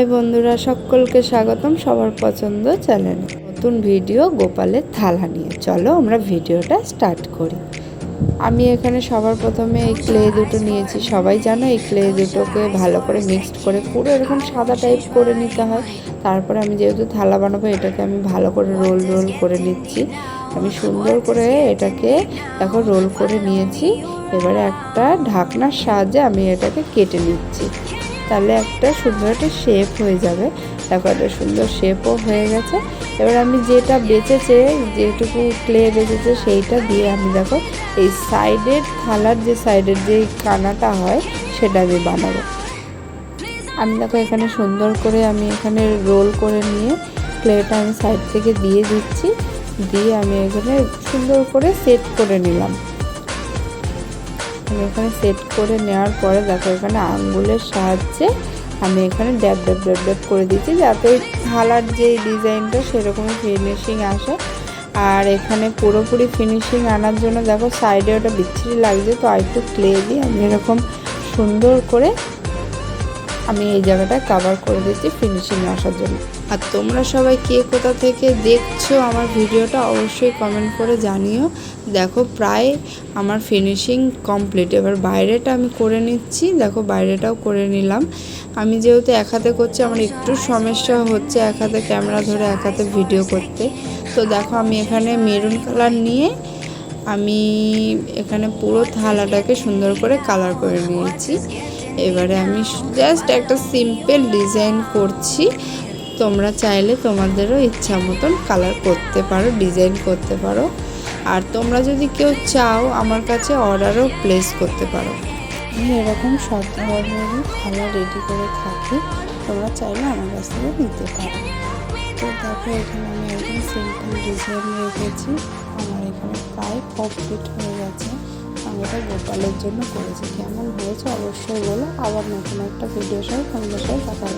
High বন্ধুরা, সকলকে স্বাগতম সবার পছন্দ চ্যানেল। নতুন ভিডিও গোপালের থালা নিয়ে। চলো আমরা ভিডিওটা স্টার্ট করি। আমি এখানে সবার প্রথমে এই ক্লে দুটো নিয়েছি। সবাই জানো এই ক্লে দুটোকে ভালো করে মিক্সড করে পুরো এরকম সাদা টাইপ করে নিতে হয়। তারপরে আমি যেহেতু থালা বানাবো, এটাকে আমি ভালো করে রোল রোল করে নিচ্ছি। আমি সুন্দর করে এটাকে দেখো রোল করে নিয়েছি। এবারে একটা ঢাকনার সাহায্যে আমি এটাকে কেটে নিচ্ছি। তাহলে একটা সুন্দর একটা শেপ হয়ে যাবে। দেখো একটা সুন্দর শেপও হয়ে গেছে। এবার আমি যেটা বেঁচেছে, যেটুকু ক্লে বেঁচেছে, সেইটা দিয়ে আমি দেখো এই সাইডের থালার যে সাইডের যে কানাটা হয়, সেটা আমি বানাবো। আমি দেখো এখানে সুন্দর করে আমি এখানে রোল করে নিয়ে ক্লেটা আমি সাইড থেকে দিয়ে দিচ্ছি। দিয়ে আমি এখানে সুন্দর করে সেট করে নিলাম। আমি এখানে সেট করে নেওয়ার পরে দেখো এখানে আঙ্গুলের সাহায্যে আমি এখানে ড্যাব ড্যাব ড্যাব ড্যাব করে দিচ্ছি যাতে থালার যে ডিজাইনটা সেরকমই ফিনিশিং আসে। আর এখানে পুরোপুরি ফিনিশিং আনার জন্য দেখো সাইডে ওটা বিচ্ছিরি লাগছে, তো আর একটু ক্লে দিয়ে আমি এরকম সুন্দর করে আমি এই জায়গাটা কাভার করে দিচ্ছি ফিনিশিং আসার জন্য। আর তোমরা সবাই কে কোথা থেকে দেখছ আমার ভিডিওটা অবশ্যই কমেন্ট করে জানিও। দেখো প্রায় আমার ফিনিশিং কমপ্লিট এবার বাইরেটা আমি করে নিচ্ছি। দেখো বাইরেটাও করে নিলাম। আমি যেহেতু এক হাতে করছি, আমার একটু সমস্যা হচ্ছে এক হাতে ক্যামেরা ধরে এক হাতে ভিডিও করতে। তো দেখো আমি এখানে মেরুন কালার নিয়ে আমি এখানে পুরো থালাটাকে সুন্দর করে কালার করে নিয়েছি। এবারে আমি জাস্ট একটা সিম্পল ডিজাইন করছি। তোমরা চাইলে তোমাদেরও ইচ্ছা মতন কালার করতে পারো ডিজাইন করতে পারো। আর তোমরা যদি কেউ চাও, আমার কাছে অর্ডারও প্লেস করতে পারো। আমি এরকম সব ধরনেরই থালা রেডি করে থাকি। তোমরা চাইলে আমার কাছ থেকে নিতে পারো। তো দেখো, এখানে আমি একদম সিম্পল ডিজাইন রেখেছি। আমার এখানে প্রায় কমপ্লিট হয়ে গেছে। আমি এটা গোপালের জন্য করেছি। কেমন হয়েছে অবশ্যই বলো। আবার নতুন একটা ভিডিও সহ তোমাদের সাথে দেখা